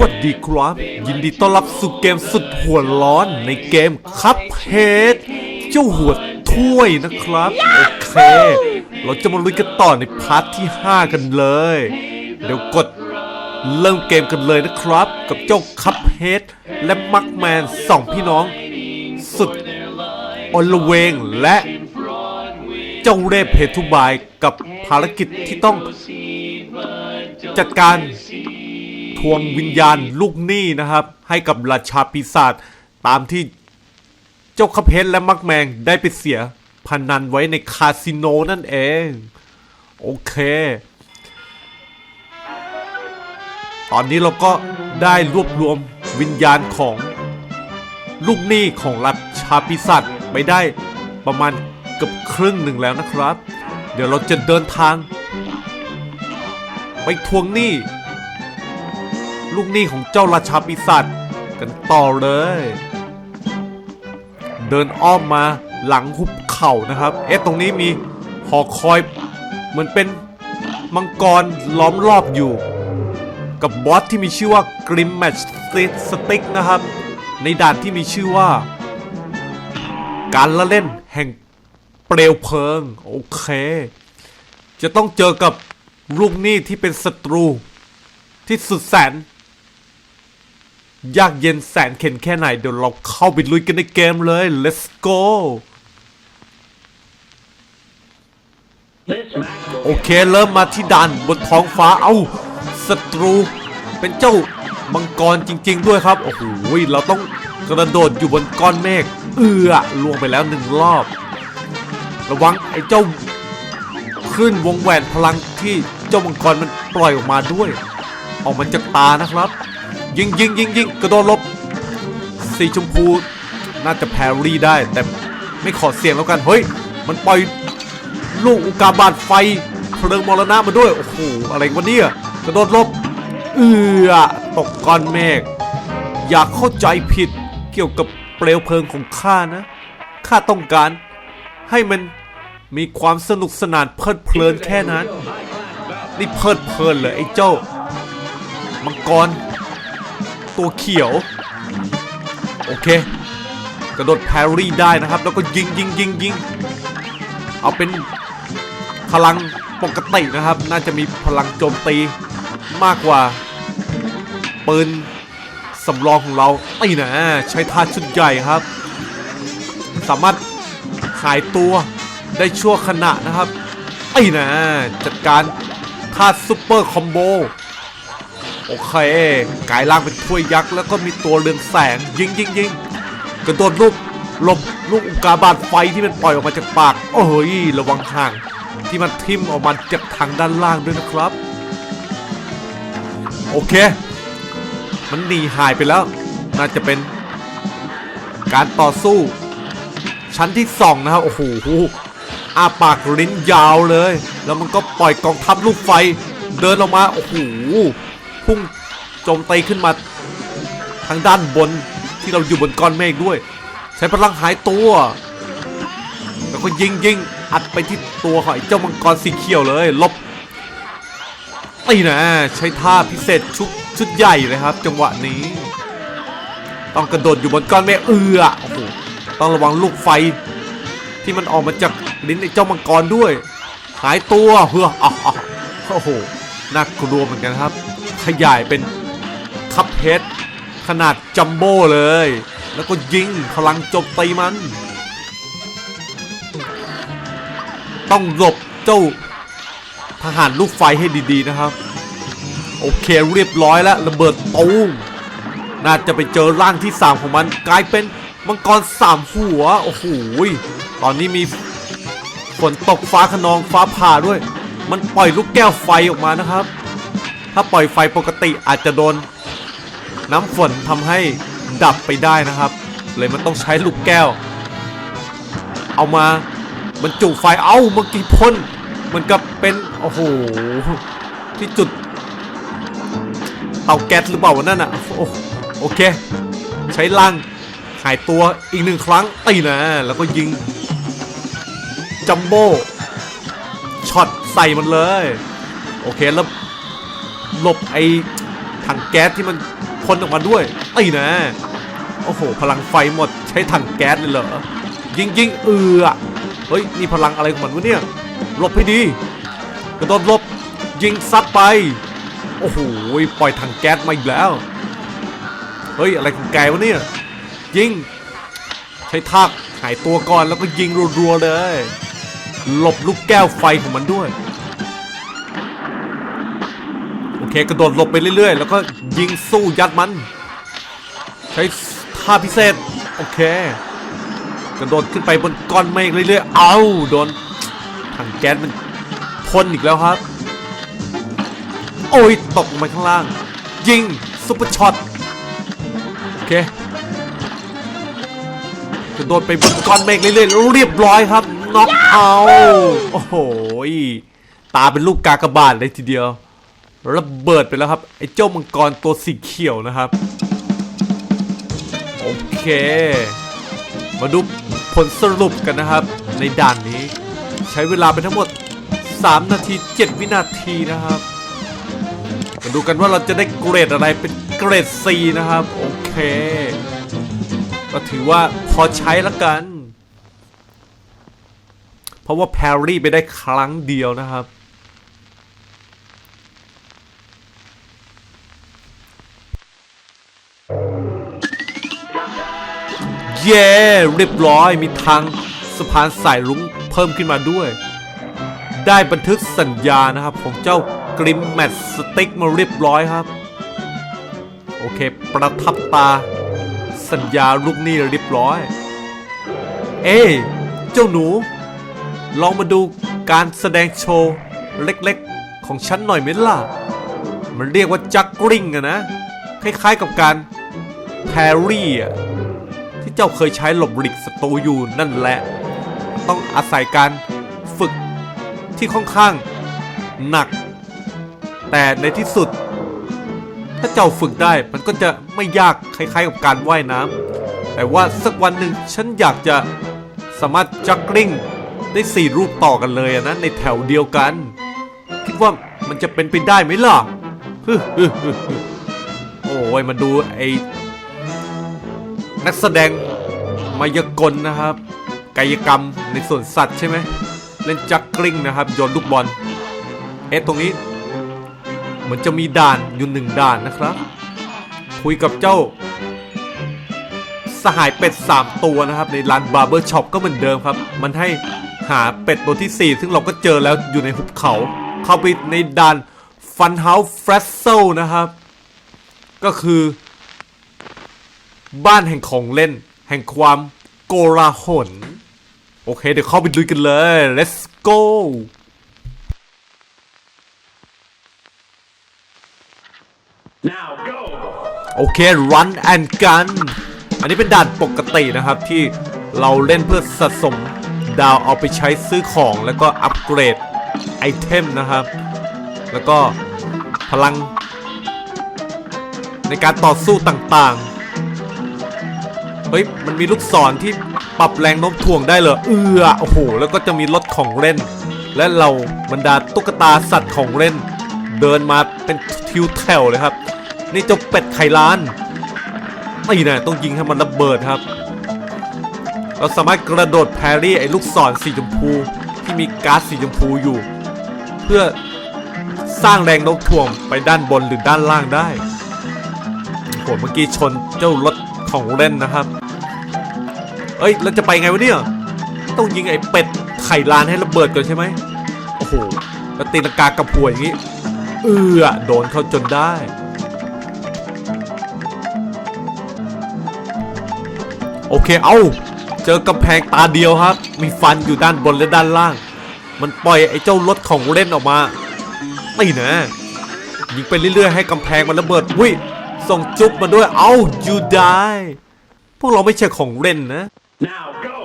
วัสดีครับ ยินดีต้อนรับสู่เกมสุดหัวร้อนในเกมคัพเฮดเจ้าหัวถ้วยนะครับ โอเค เราจะมาลุยกันต่อในพาร์ทที่ 5 กันเลย เดี๋ยวกดเริ่มเกมกันเลยนะครับ กับเจ้าคัพเฮดและมักแมนสองพี่น้อง สุดอลเวงและเจ้าเรพเพทุบายกับภารกิจที่ต้องจัดการ ทวงวิญญาณลูกหนี้นะครับ ให้กับราชาปีศาจตามที่เจ้าคาเพชรและมักแมงได้ไปเสียพนันไว้ในคาสิโนนั่นเอง โอเค ตอนนี้เราก็ได้รวบรวมวิญญาณของลูกหนี้ของราชาปีศาจไปได้ประมาณเกือบครึ่งหนึ่งแล้วนะครับ เดี๋ยวเราจะเดินทาง ไปทวงหนี้ ลูกหนี้ของเจ้าราชาปีศาจกันต่อเลย เดินอ้อมมาหลังหุบเข่านะครับ เอ๊ะตรงนี้มีหอคอยเหมือนเป็นมังกรล้อมรอบอยู่ กับบอสที่มีชื่อว่ากริมแมชสติ๊กนะครับ ในด่านที่มีชื่อว่า การละเล่นแห่งเปลวเพลิง โอเค จะต้องเจอกับลูกหนี้ที่เป็นศัตรู ที่สุดแสน ยากเย็นแสนเข็นแค่ไหน เดี๋ยวเราเข้าไปลุยกันในเกมเลย let's go โอเค เริ่มมาที่ด่านบนท้องฟ้า เอ้าศัตรูเป็นเจ้ามังกรจริง ๆ ด้วยครับ โอ้โหเราต้องกระโดดอยู่บนก้อนเมฆเอือลวงไปแล้วหนึ่งรอบ ระวังไอ้เจ้าขึ้นวงแหวนพลังที่เจ้ามังกรมันปล่อยออกมาด้วย ออกมาจากตานะครับ ยิงยิงยิงยิงกระโดดลบ สีชมพู น่าจะแพรรี่ได้ แต่ไม่ขอเสี่ยงแล้วกัน เฮ้ย มันปล่อยลูกอุกาบาตไฟเพลิงมรณะมาด้วย โอ้โห อะไรวะเนี่ย กระโดดลบ เอือตกก้อนเมฆ อย่าเข้าใจผิดเกี่ยวกับเปลวเพลิงของข้านะ ข้าต้องการ ให้มันมีความสนุกสนานเพลิดเพลินแค่นั้น นี่เพลิดเพลินเลยไอ้เจ้า มังกร ตัวเขียว โอเค กระโดดแพรรี่ได้นะครับ แล้วก็ยิงยิงยิงยิงเอาเป็นพลังปกตินะครับ น่าจะมีพลังโจมตีมากกว่าปืนสำรองของเราไอ้นะใช้ท่าชุดใหญ่ครับ สามารถหายตัวได้ชั่วขณะนะครับไอ้นะจัดการท่าซุปเปอร์คอมโบ โอเคกลายร่างเป็นถ้วยยักษ์แล้วก็มีตัวเรืองแสงยิงยิงยิงกระโดดลูกหลบลูกอุกาบาตไฟที่มันปล่อยออกมาจากปาก โอ้ยระวังห่าง ที่มันทิ่มออกมาจากทางด้านล่างด้วยนะครับ โอเค มันหนีหายไปแล้ว น่าจะเป็น การต่อสู้ ชั้นที่สองนะครับ โอ้โหอาปากลิ้นยาวเลย แล้วมันก็ปล่อยกองทัพลูกไฟ เดินออกมา โอ้โห พุ่งโจมตีขึ้นมาทางด้านบนที่เราอยู่บนก้อนเมฆด้วย ใช้พลังหายตัว แล้วก็ยิงยิงอัดไปที่ตัวของไอ้เจ้ามังกรสีเขียวเลยลบตีนะใช้ท่าพิเศษชุดชุดใหญ่เลยครับ จังหวะนี้ ต้องกระโดดอยู่บนก้อนเมฆเอือโอ้โหต้องระวังลูกไฟ ที่มันออกมาจากลิ้นไอ้เจ้ามังกรด้วย หายตัวเฮ้ออะอะโอ้โหน่ากลัวเหมือนกันครับ ขยายเป็นคัพเฮดขนาดจัมโบ้เลย แล้วก็ยิงพลังจมตีมัน ต้องหลบเจ้าทหารลูกไฟให้ดีๆนะครับ โอเคเรียบร้อยแล้วระเบิดตูมน่าจะไปเจอร่างที่ 3 ของมันกลายเป็นมังกรสามหัว โอ้โหตอนนี้มีฝนตกฟ้าขนองฟ้าผ่าด้วย มันปล่อยลูกแก้วไฟออกมานะครับ ถ้าปล่อยไฟปกติอาจจะโดน น้ำฝนทำให้ดับไปได้นะครับ เลยมันต้องใช้ลูกแก้ว เอามาบรรจุไฟเอ้าเมื่อกี้พ่นเหมันกับเป็นโอ้โหที่จุด เตาแก๊สหรือเปล่าวะนั่นอะโอ้โอเค ใช้ล่างหายตัวอีกหนึ่งครั้งตีนะ แล้วก็ยิง จัมโบ้ช็อตใส่มันเลย โอเค แล้ว หลบไอ้ถังแก๊สที่มันพ่นออกมาด้วยไอ้นะโอ้โห พลังไฟหมดใช้ถังแก๊สเลยเหรอยิงยิงเอือเฮ้ยนี่พลังอะไรของมันวะเนี่ยหลบให้ดี กระโดดหลบยิงซัดไป โอ้โหปล่อยถังแก๊สมาอีกแล้ว เฮ้ยอะไรของแกวะเนี่ยยิงใช้ทากหายตัวก่อนแล้วก็ยิงรัวๆเลย หลบลูกแก้วไฟของมันด้วย โอเคกระโดดหลบไปเรื่อยๆ แล้วก็ยิงสู้ยัดมัน ใช้ท่าพิเศษ โอเค กระโดดขึ้นไปบนก้อนเมฆเรื่อยๆ เอาโดนถังแก๊สมันพ่นอีกแล้วครับ โอ้ยตกลงไปข้างล่าง ยิงซุปเปอร์ช็อตโอเคกระโดดไปบนก้อนเมฆเรื่อยๆเรียบร้อยครับน็อกเอาโอ้โหตาเป็นลูกกากบาทเลยทีเดียว ระเบิดไปแล้วครับ ไอ้เจ้ามังกรตัวสีเขียวนะครับ โอเค มาดูผลสรุปกันนะครับ ในด่านนี้ ใช้เวลาไปทั้งหมด 3 นาที 7 วินาทีนะครับ มาดูกันว่าเราจะได้เกรดอะไรเป็นเกรด C นะครับ โอเค ก็ถือว่าพอใช้ละกัน เพราะว่าแพรรี่ไปได้ครั้งเดียวนะครับ เย้เรียบร้อยมีทางสะพานสายรุ้งเพิ่มขึ้นมาด้วย ได้บันทึกสัญญานะครับ ของเจ้ากริมแมทสติ๊กมาเรียบร้อยครับ โอเค ประทับตา สัญญาลูกนี้เรียบร้อย เอ้เจ้าหนู ลองมาดูการแสดงโชว์เล็กๆ ของฉันหน่อยไหมล่ะ มันเรียกว่าจักกริงอะนะ คล้ายๆกับการแพรรี่อะ ที่เจ้าเคยใช้หลบหลีกศัตรูอยู่นั่นแหละ ต้องอาศัยการฝึกที่ค่อนข้างหนัก แต่ในที่สุด ถ้าเจ้าฝึกได้มันก็จะไม่ยากคล้ายๆกับการว่ายน้ำแต่ว่าสักวันหนึ่งฉันอยากจะสามารถจักกลิ้งได้สี่รูปต่อกันเลยนะในแถวเดียวกัน คิดว่ามันจะเป็นไปได้ไหมล่ะฮึฮึฮึโอ้ยมาดูไอ นักแสดงมายากลนะครับ กายกรรมในส่วนสัตว์ใช่ไหมเล่นจักกลิ้งนะครับโยนลูกบอลเอ๊ะตรงนี้เหมือนจะมีด่านอยู่หนึ่งด่านนะครับ คุยกับเจ้า สหายเป็ด 3 ตัวนะครับ ในร้านบาร์เบอร์ช็อปก็เหมือนเดิมครับ มันให้หาเป็ดตัวที่ 4 ซึ่งเราก็เจอแล้วอยู่ในหุบเขา เข้าไปในด่านฟันเฮาส์เฟรชโซนะครับ ก็คือ บ้านแห่งของเล่น แห่งความโกลาหลโอเค เดี๋ยวเข้าไปดูกันเลย let's go Now go! โอเค run and gun อันนี้เป็นด่านปกตินะครับที่เราเล่นเพื่อสะสมดาวเอาไปใช้ซื้อของแล้วก็อัปเกรดไอเทมนะครับ แล้วก็พลัง ในการต่อสู้ต่างๆ เฮ้ย มันมีลูกศรที่ปรับแรงโน้มถ่วงได้เหรอ เออโอ้โห แล้วก็จะมีรถของเล่น และเราบรรดาตุ๊กตาสัตว์ของเล่น เดินมาเป็นทิวแถวเลยครับ นี่เจ้าเป็ดไข่ล้านไม่นะต้องยิงให้มันระเบิดครับ เราสามารถกระโดดแพรรี่ไอ้ลูกศรสีชมพูที่มีก๊าซสีชมพูอยู่ เพื่อสร้างแรงโน้มถ่วงไปด้านบนหรือด้านล่างได้โหเมื่อกี้ชนเจ้ารถของเล่นนะครับ เอ้ยเราจะไปไงวะเนี่ย ต้องยิงไอ้เป็ดไข่ลานให้ระเบิดก่อนใช่ไหมโอ้โหแล้วตีลังกากับหัวอย่างนี้เอือโดนเขาจนได้ โอเคเอาเจอกำแพงตาเดียวครับ มีฟันอยู่ด้านบนและด้านล่าง มันปล่อยไอ้เจ้ารถของเล่นออกมาไม่นะยิงไปเรื่อยๆให้กำแพงมันระเบิดวิส่งจุ๊บมาด้วยเอายูได้พวกเราไม่ใช่ของเล่นนะ Now go!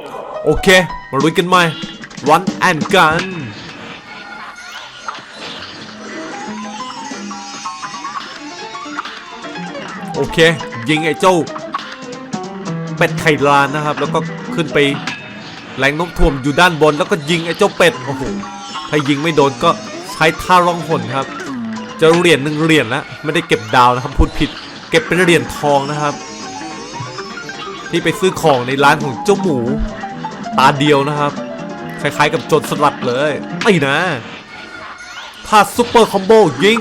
โอเค มาลุยกันใหม่ Run and Gun โอเค ยิงไอ้เจ้าเป็ดไข่ลานนะครับ แล้วก็ขึ้นไปแรงน้มถ่วงอยู่ด้านบน แล้วก็ยิงไอ้เจ้าเป็ด โอ้โห ถ้ายิงไม่โดนก็ใช้ท่าร่องหนครับจอเหรียญหนึ่งเหรียญแล้วไม่ได้เก็บดาวนะครับ พูดผิด เก็บเป็นเหรียญทองนะครับ ที่ไปซื้อของในร้านของเจ้าหมู ตาเดียวนะครับ คล้ายๆกับโจรสลัดเลยไม่นะถ้าซุปเปอร์คอมโบยิง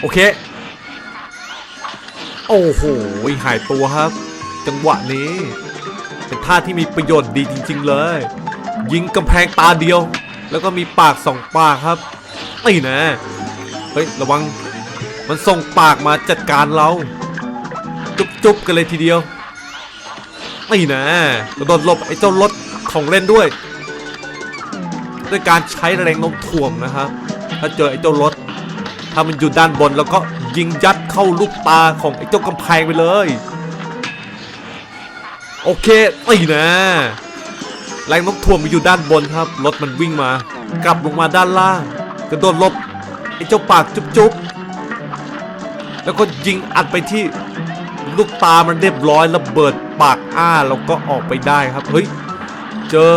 โอเค โอ้โห หายตัวครับ จังหวะนี้ เป็นท่าที่มีประโยชน์ดีจริง ๆ เลย ยิงกำแพงตาเดียว แล้วก็มีปากสองปากครับไม่นะ เฮ้ย ระวัง มันส่งปากมาจัดการเรา จุ๊บๆกันเลยทีเดียวไม่นะกระโดดหลบไอ้เจ้ารถของเล่นด้วย ด้วยการใช้แรงโน้มถ่วงนะครับถ้าเจอไอ้เจ้ารถ ถ้ามันอยู่ด้านบนแล้วก็ยิงยัดเข้าลูกตาของไอ้เจ้ากำแพงไปเลย โอเคไม่นะแรงโน้มถ่วงมันอยู่ด้านบนครับ รถมันวิ่งมา กลับลงมาด้านล่าง กระโดดหลบไอ้เจ้าปากจุ๊บๆ แล้วก็ยิงอัดไปที่ลูกตามันเรียบร้อยระเบิดปากอ้าแล้วก็ออกไปได้ครับเฮ้ยเจอ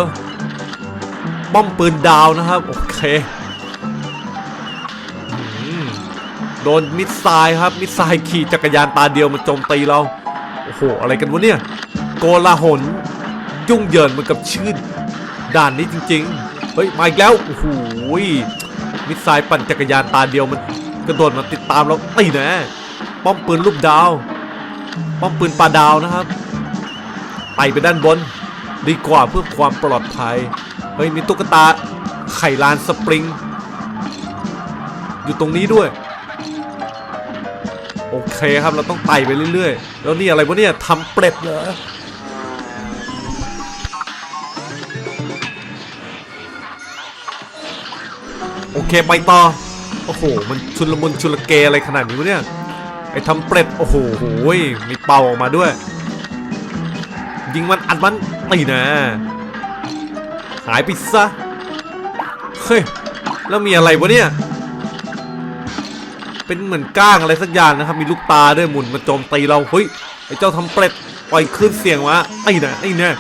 ป้อมปืนดาวนะครับโอเคโดนมิสไซล์ครับมิสไซล์ขี่จักรยานตาเดียวมาโจมตีเราโอ้โหอะไรกันวะเนี่ยโกลาหลยุ่งเหยินเหมือนกับชื่อด่านนี้จริง ๆ เฮ้ยมาอีกแล้วโอ้โหมิสไซล์ปั่นจักรยานตาเดียวมัน กระโดดมาติดตามเราตีแนะป้อมปืนลูกดาว ป้อมปืนปลาดาวนะครับไต่ไปด้านบน ดีกว่าเพื่อความปลอดภัย เฮ้ยมีตุ๊กตาไข่ลานสปริง อยู่ตรงนี้ด้วย โอเคครับเราต้องไต่ไปเรื่อยๆ แล้วนี่อะไรวะเนี่ยทำเปร็ดเหรอโอเคไปต่อ โอ้โห มันชุลมุนชุลเกอะไรขนาดนี้วะเนี่ย ไอ้ทำเปร็ดโอ้โหโหยมีเป่าออกมาด้วย ยิงมันอัดมันตีนะ หายไปซะ เฮ้ย แล้วมีอะไรวะเนี่ย เป็นเหมือนก้างอะไรสักอย่างนะครับ มีลูกตาด้วยหมุนมาโจมตีเรา เฮ้ย ไอ้เจ้าทำเปร็ดปล่อยคลื่นเสียงมาไอ้นะไอ้นะ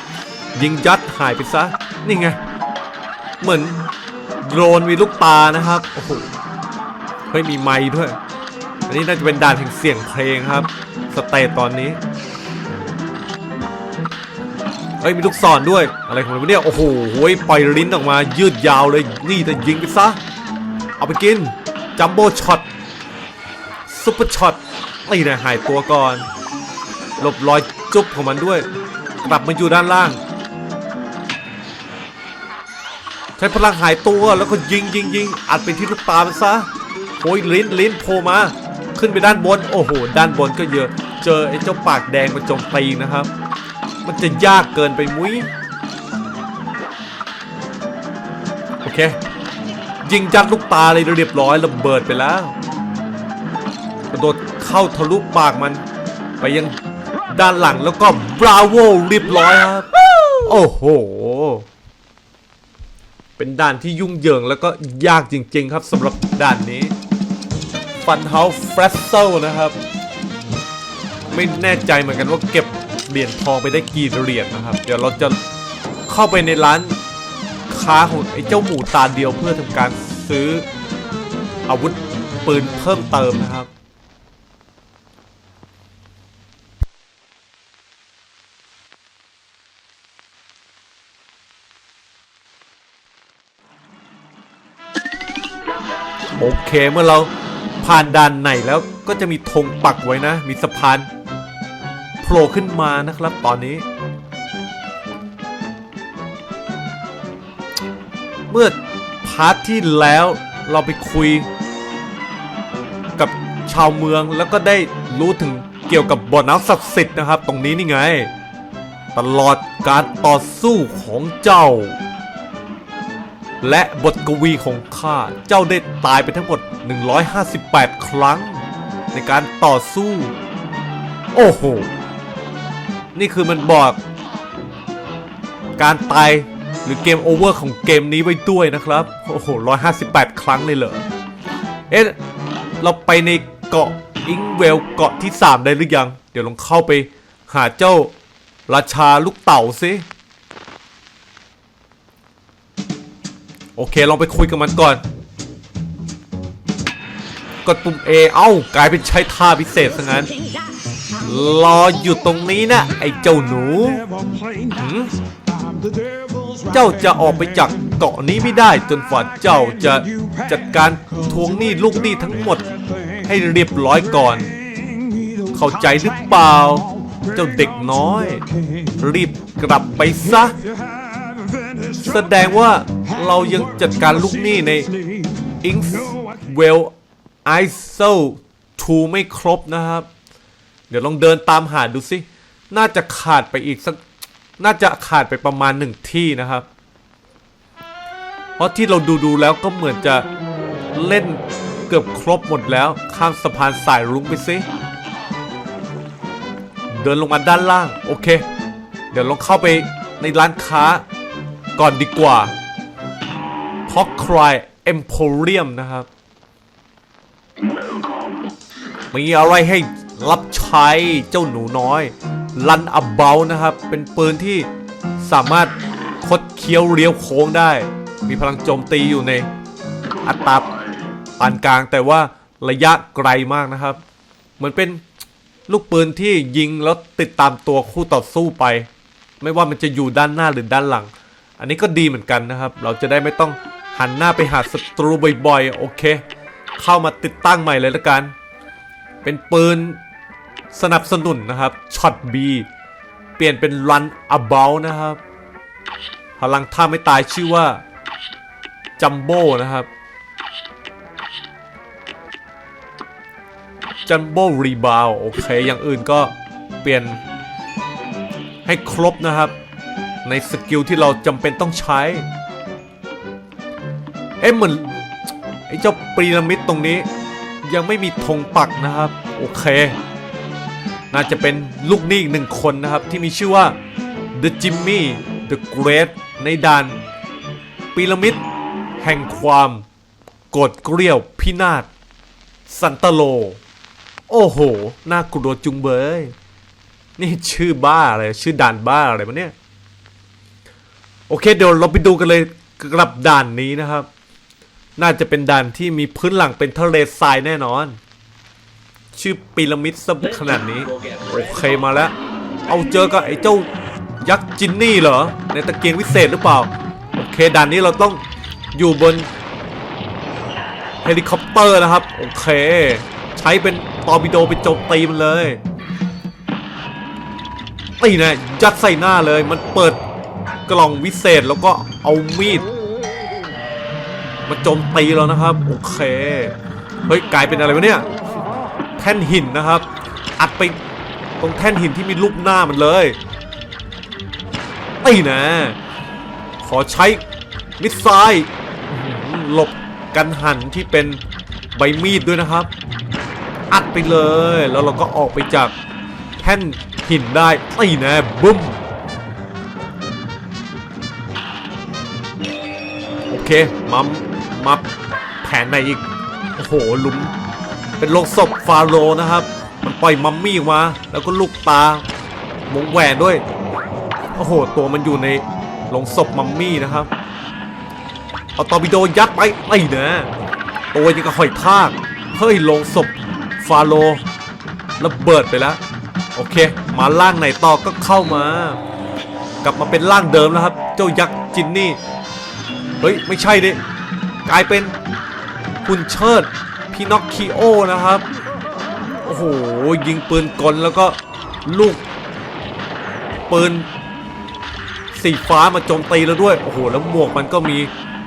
ยิงยัดหายไปซะ นี่ไง เหมือนโดรนมีลูกตานะครับ โอ้โห เฮ้ยมีไม้ด้วย อันนี้น่าจะเป็นด่านแห่งเสียงเพลงครับ สเตตตอนนี้ เฮ้ยมีลูกศรด้วย อะไรของมันเนี่ย โอ้โหโหยปล่อยลิ้นออกมา ยืดยาวเลย นี่จะยิงไปซะ เอาไปกิน จัมโบ้ช็อต ซุปเปอร์ช็อต นี่นะหายตัวก่อน หลบรอยจุ๊บของมันด้วย กลับมาอยู่ด้านล่างใช้พลังหายตัวแล้วก็ยิงยิงยิงอัดไปที่ลูกตามันซะ โอ้ยลิ้นลิ้นโผล่มา ขึ้นไปด้านบน โอ้โห ด้านบนก็เยอะ เจอไอ้เจ้าปากแดงมาจมตีนะครับ มันจะยากเกินไปมุ้ย โอเค ยิงจัดลูกตาเลยเรียบร้อยระเบิดไปแล้ว กระโดดเข้าทะลุปากมัน ไปยังด้านหลังแล้วก็บราโวเรียบร้อยครับ โอ้โหเป็นด่านที่ยุ่งเหยิงแล้วก็ยากจริง ๆ ครับสำหรับด่านนี้ Fun House f r e s t l นะครับ ไม่แน่ใจเหมือนกันว่าเก็บเหรียญทองไปได้กี่เหรียญนะครับ เดี๋ยวเราจะเข้าไปในร้านค้าของไอ้เจ้าหมูตาเดียวเพื่อทำการซื้ออาวุธปืนเพิ่มเติมนะครับโอเคเมื่อเรา ผ่านด่านไหนแล้วก็จะมีธงปักไว้นะ มีสะพานโผล่ขึ้นมานะครับตอนนี้ เมื่อพาร์ทที่แล้วเราไปคุย กับชาวเมืองแล้วก็ได้รู้ถึงเกี่ยวกับบ่อน้ำศักดิ์สิทธิ์นะครับ ตรงนี้นี่ไง ตลอดการต่อสู้ของเจ้า และบทกวีของข้าเจ้าได้ตายไปทั้งหมด 158 ครั้ง ในการต่อสู้ โอ้โห นี่คือมันบอก การตายหรือเกมโอเวอร์ของเกมนี้ไว้ด้วยนะครับ โอ้โห 158 ครั้งเลยเหรอ เอ๊ะ เราไปในเกาะอิงเวลเกาะที่ 3 ได้หรือยัง เดี๋ยวลองเข้าไปหาเจ้าราชาลูกเต่าซิ โอเคลองไปคุยกับมันก่อน กดปุ่ม A เอ้ากลายเป็นใช้ท่าพิเศษซะงั้น รออยู่ตรงนี้นะไอ้เจ้าหนูเจ้าจะออกไปจากเกาะนี้ไม่ได้จนฝ่าเจ้าจะจัดการทวงหนี้ลูกหนี้ทั้งหมด ให้เรียบร้อยก่อน เข้าใจหรือเปล่า เจ้าเด็กน้อย รีบกลับไปซะ แสดงว่าเรายังจัดการลูกหนี้ใน i n k w e l l i s o 2 ไม่ครบนะครับ เดี๋ยวลองเดินตามหาดูสิ น่าจะขาดไปอีกสัก น่าจะขาดไปประมาณหนึ่งที่นะครับ เพราะที่เราดูดูแล้วก็เหมือนจะเล่นเกือบครบหมดแล้ว ข้ามสะพานสายรุ้งไปสิ เดินลงมาด้านล่าง โอเค เดี๋ยวลองเข้าไปในร้านค้า ก่อนดีกว่า p o c c r y Emporium นะครับ มีอะไรให้รับใช้เจ้าหนูน้อยลันอับเบลนะครับ เป็นปืนที่สามารถคดเคี้ยวเลี้ยวโค้งได้ มีพลังโจมตีอยู่ในอัตราปานกลางแต่ว่าระยะไกลมากนะครับ เหมือนเป็นลูกปืนที่ยิงแล้วติดตามตัวคู่ต่อสู้ไป ไม่ว่ามันจะอยู่ด้านหน้าหรือด้านหลัง อันนี้ก็ดีเหมือนกันนะครับ เราจะได้ไม่ต้องหันหน้าไปหาศัตรูบ่อยๆ โอเค เข้ามาติดตั้งใหม่เลยละกัน เป็นปืนสนับสนุนนะครับ ช็อต B เปลี่ยนเป็น Run About นะครับ พลังท่าไม่ตายชื่อว่า จัมโบ้นะครับ จัมโบ้รีบาวโอเค อย่างอื่นก็เปลี่ยนให้ครบนะครับ ในสกิลที่เราจำเป็นต้องใช้ เอ๊ะเหมือนไอ้เจ้าปีระมิดตรงนี้ ยังไม่มีธงปักนะครับ โอเค น่าจะเป็นลูกหนี้อีกหนึ่งคนนะครับ ที่มีชื่อว่า The Jimmy The Great ในด่านปีระมิดแห่งความกรธเกรี้ยวพินาศสันตโล โอ้โห น่ากลัวจุงเบย นี่ชื่อบ้าอะไร ชื่อด่านบ้าอะไรวะเนี่ย โอเคเดี๋ยวเราไปดูกันเลยกับด่านนี้นะครับ น่าจะเป็นด่านที่มีพื้นหลังเป็นทะเลทรายแน่นอน ชื่อพีระมิดซะขนาดนี้ โอเคมาแล้ว เอาเจอกับไอ้เจ้ายักษ์จินนี่เหรอ ในตะเกียงวิเศษหรือเปล่า โอเคด่านนี้เราต้องอยู่บนเฮลิคอปเตอร์นะครับ โอเค ใช้เป็นตอร์ปิโดไปโจมตีมันเลยตีนะยัดใส่หน้าเลยมันเปิด กล่องวิเศษแล้วก็เอามีด มาโจมตีแล้วนะครับ โอเค เฮ้ยกลายเป็นอะไรวะเนี่ย แท่นหินนะครับ อัดไปตรงแท่นหินที่มีรูปหน้ามันเลยไอ้นะ ขอใช้มิดไซล์อื้อหือหลบกันหันที่เป็นใบมีดด้วยนะครับ อัดไปเลยแล้วเราก็ออกไปจากแท่นหินได้ไอ้นะบึ้ม เค มามาแผนไหนอีก โอ้โหหลุม เป็นโลงศพฟาโรห์นะครับ มันปล่อยมัมมี่ออกมา แล้วก็ลูกตาวงแหวนด้วย โอ้โห ตัวมันอยู่ในโลงศพมัมมี่นะครับ เอาตอร์ปิโดยัดไปไอ้นะตัวยังกับหอยทาก เฮ้ยโลงศพฟาโรห์ระเบิดไปแล้ว โอเค มาล่างไหนต่อก็เข้ามา กลับมาเป็นร่างเดิมแล้วครับ เจ้ายักษ์จินนี่ เฮ้ย ไม่ใช่ดิกลายเป็นคุณเชิดพีนอคคิโอนะครับ โอ้โห ยิงปืนกลแล้วก็ลูกปืนสีฟ้ามาโจมตีแล้วด้วย โอ้โห แล้วหมวกมันก็มี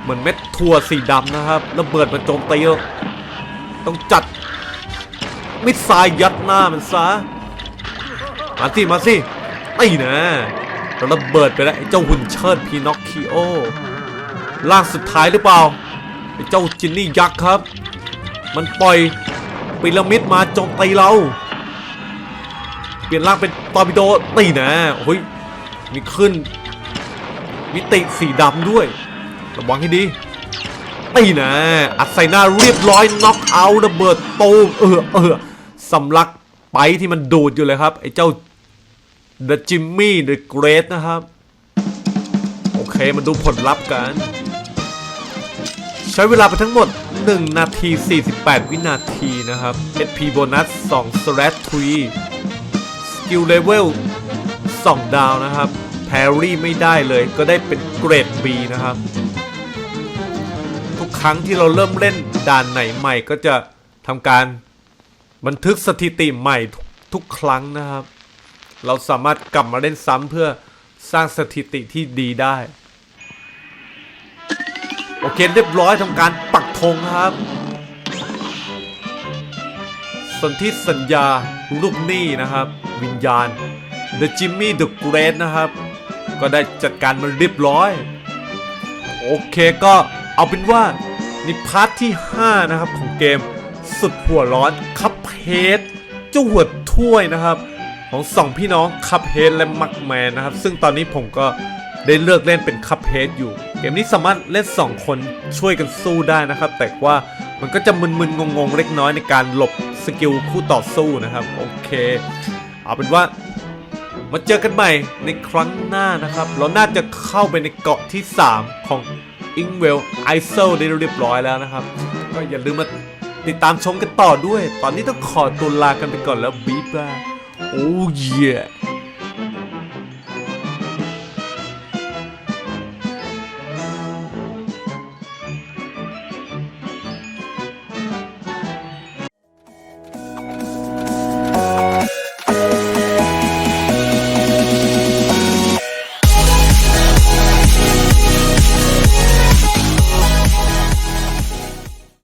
เหมือนเม็ดถั่วสีดำนะครับระเบิดมาโจมตีแล้วต้องจัดมิดไซล์ยัดหน้ามันซะมาสิ มาสิไอ้นะระเบิดไปแล้วไอ้เจ้าหุ่นเชิดพีนอคคิโอ ร่างสุดท้ายหรือเปล่าไอ้เจ้าจินนี่ยักษ์ครับ มันปล่อยพีระมิดมาโจมตีเรา เปลี่ยนร่างเป็นตอร์ปิโดตีนะโอ้ยมีขึ้นมิติสีดำด้วย ระวังให้ดีตีนะ อัดใส่หน้าเรียบร้อยน็อกเอาระเบิดตูมเออเออสำลักไปที่มันดูดอยู่เลยครับ ไอ้เจ้า The Jimmy The Great นะครับ โอเคมาดูผลลัพธ์กัน ใช้เวลาไปทั้งหมด 1 นาที 48 วินาทีนะครับ HP โบนัส2 slash 3 skill level 2ดาวนะครับแพรรี่ไม่ได้เลยก็ได้เป็นเกรด B นะครับ ทุกครั้งที่เราเริ่มเล่นด่านไหนใหม่ก็จะทำการบันทึกสถิติใหม่ทุกครั้งนะครับ เราสามารถกลับมาเล่นซ้ำเพื่อสร้างสถิติที่ดีได้ เคเรียบร้อยทำการปักธงครับสนธิสัญญาลูกหนี้นะครับ วิญญาณ The Jimmy the Great นะครับ ก็ได้จัดการมันเรียบร้อย โอเคก็เอาเป็นว่าในพาร์ทที่ 5 นะครับของเกมสุดหัวร้อนคัพเฮดเจ้าหัวถ้วยนะครับ ของสองพี่น้องคัพเฮดและมักแมนนะครับ ซึ่งตอนนี้ผมก็ได้เลือกเล่นเป็นคัพเฮดอยู่ เกมนี้สามารถเล่น 2 คนช่วยกันสู้ได้นะครับ แต่ว่ามันก็จะมึนๆงงๆ เล็กน้อยในการหลบสกิลคู่ต่อสู้นะครับ โอเค เอาเป็นว่ามาเจอกันใหม่ในครั้งหน้านะครับ เราน่าจะเข้าไปในเกาะที่ 3 ของอิงเวลไอเซได้เรียบร้อยแล้วนะครับ ก็อย่าลืมมาติดตามชมกันต่อด้วย ตอนนี้ต้องขอตัวลากันไปก่อนแล้วบีบายโอ้เย่